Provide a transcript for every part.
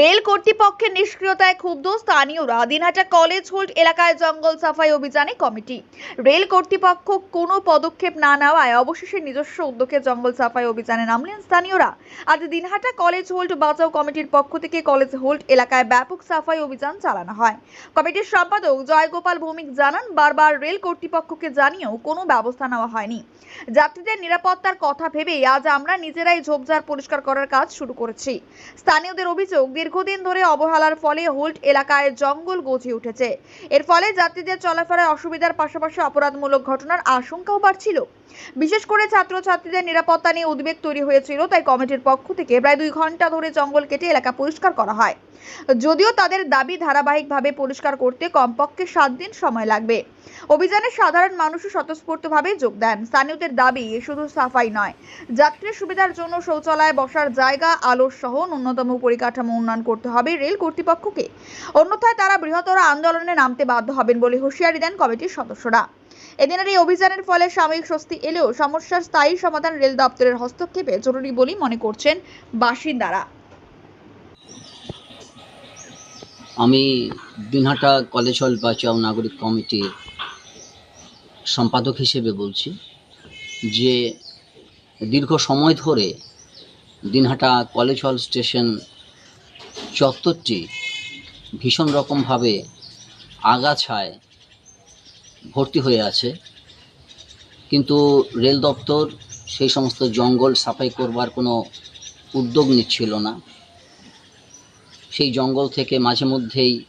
Rail কর্তৃপক্ষের নিষ্ক্রিয়তায় ক্ষুব্ধ স্থানীয়রা। দিনহাটা কলেজ হোল্ড এলাকায় জঙ্গল সাফাই অভিযানে কমিটি। রেল কর্তৃপক্ষ কোনো পদক্ষেপ না নেওয়ায় অবশেষে নিজস্ব উদ্যোগে জঙ্গল সাফাই অভিযানে নামলেন স্থানীয়রা। আজ দিনহাটা কলেজ হোল্ড বাঁচাও কমিটির পক্ষ থেকে কলেজ হোল্ড এলাকায় ব্যাপক সাফাই অভিযান চালানো হয়। কমিটির সম্পাদক জয়গোপাল ভৌমিক জানান, বারবার রেল কর্তৃপক্ষকে জানিয়েও কোনো ব্যবস্থা নেওয়া হয়নি। যাত্রীদের নিরাপত্তার কথা ভেবেই আজ আমরা নিজেরাই ঝোপঝাড় পরিষ্কার করার কাজ শুরু করেছি। স্থানীয়দের অভিযোগ দীর্ঘদিন ধরে অবহেলার ফলে হোল্ড এলাকায় জঙ্গল গজিয়ে উঠেছে। এর ফলে যাত্রীদের চলাফেরায় অসুবিধার পাশাপাশি অপরাধমূলক ঘটনার আশঙ্কাও বাড়ছিল। বিশেষ করে ছাত্রছাত্রীদের নিরাপত্তা নিয়ে উদ্বেগ তৈরি হয়েছিল, তাই কমিটির পক্ষ থেকে প্রায় দুই ঘণ্টা ধরে জঙ্গল কেটে এলাকা পরিষ্কার করা হয়। যদিও তাদের দাবি ধারাবাহিকভাবে পরিষ্কার করতে কমপক্ষে সাত দিন সময় লাগবে। অভিযানে সাধারণ মানুষও স্বতঃস্ফূর্তভাবে যোগ দেন। স্থানীয়দের দাবি শুধু সাফাই নয়, যাত্রীর সুবিধার জন্য শৌচালয় বসার জায়গা, আলোর সহ ন্যূনতম পরিকাঠামো উন্নয়ন করতে হবে রেল কর্তৃপক্ষকে। অন্যথায় তারা বৃহত্তর আন্দোলনে নামতে বাধ্য হবেন বলে হুঁশিয়ারি দেন কমিটির সদস্যরা। এদিনের এই অভিযানের ফলে সাময়িক স্বস্তি এলেও সমস্যার স্থায়ী সমাধান রেল দপ্তরের হস্তক্ষেপে জরুরি বলেই মনে করছেন বাসিন্দারা। আমি দিনহাটা কলেজ হল বাঁচাও নাগরিক কমিটির সম্পাদক হিসেবে বলছি যে দীর্ঘ সময় ধরে দিনহাটা কলেজ হল স্টেশন চত্বরটি ভীষণ রকমভাবে আগাছায় ভর্তি হয়ে আছে। কিন্তু রেল দপ্তর সেই সমস্ত জঙ্গল সাফাই করবার কোনো উদ্যোগ নিচ্ছিল না। সেই জঙ্গল থেকে মাঝে মধ্যেই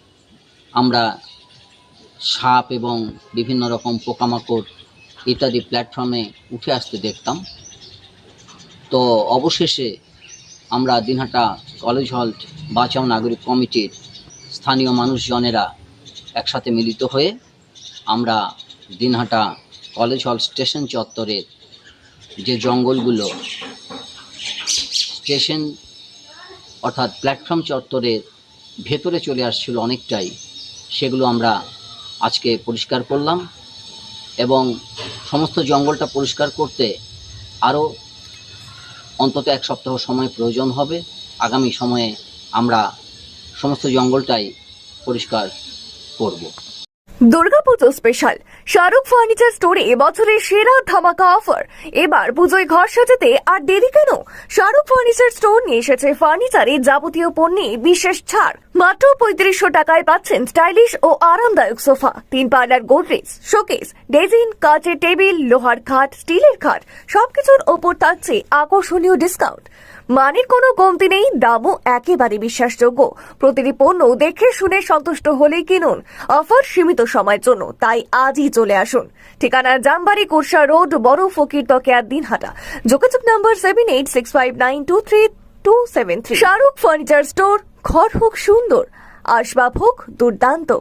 আমরা সাপ এবং বিভিন্ন রকম পোকামাকড় ইত্যাদি প্ল্যাটফর্মে উঠে আসতে দেখতাম। তো অবশেষে আমরা দিনহাটা কলেজ হল, বাঁচাও নাগরিক কমিটির স্থানীয় মানুষজনেরা একসাথে মিলিত হয়ে আমরা দিনহাটা কলেজ হল স্টেশন চত্বরের যে জঙ্গলগুলো, স্টেশন অর্থাৎ প্ল্যাটফর্ম চত্বরের ভেতরে চলে আসছিল অনেকটাই, সেগুলো আমরা আজকে পরিষ্কার করলাম এবং সমস্ত জঙ্গলটা পরিষ্কার করতে আরও অন্তত এক সপ্তাহ সময় প্রয়োজন হবে। আগামী সময়ে আমরা সমস্ত জঙ্গলটাই পরিষ্কার করব। দুর্গাপুজো স্পেশাল শাহরুখ ফার্নিচার স্টোরে এবছরের সেরা ধামাকা অফার এবার পুজোয় ঘর সাজাতে আর দেরি কেন? শাহরুখ ফার্নিচার স্টোর নিয়ে এসেছে ফার্নিচারে যাবতীয় পণ্যে বিশেষ ছাড়। মাত্র পঁয়ত্রিশশো টাকায় পাচ্ছেন স্টাইলিশ ও আরামদায়ক সোফা, তিন পার্লার গোদরেজ শোকেস ডেজিন কাচের টেবিল লোহার খাট স্টিলের খাট, সবকিছুর ওপর থাকছে আকর্ষণীয় ডিসকাউন্ট মানের কোনো কমতি নেই, দামও একেবারে বিশ্বাসযোগ্য। প্রতিটি পণ্য দেখে শুনে সন্তুষ্ট হলেই কিনুন। অফার সীমিত সময়ের জন্য, তাই আজই চলে আসুন। ঠিকানা জামবাড়ি কুরসা রোড, বড় ফকির তকেয়ার দিনহাটা। যোগাযোগ number seven eight six five nine two three two seven three Shahrukh furniture store, ঘর হোক সুন্দর, আসবাব হোক দুর্দান্ত।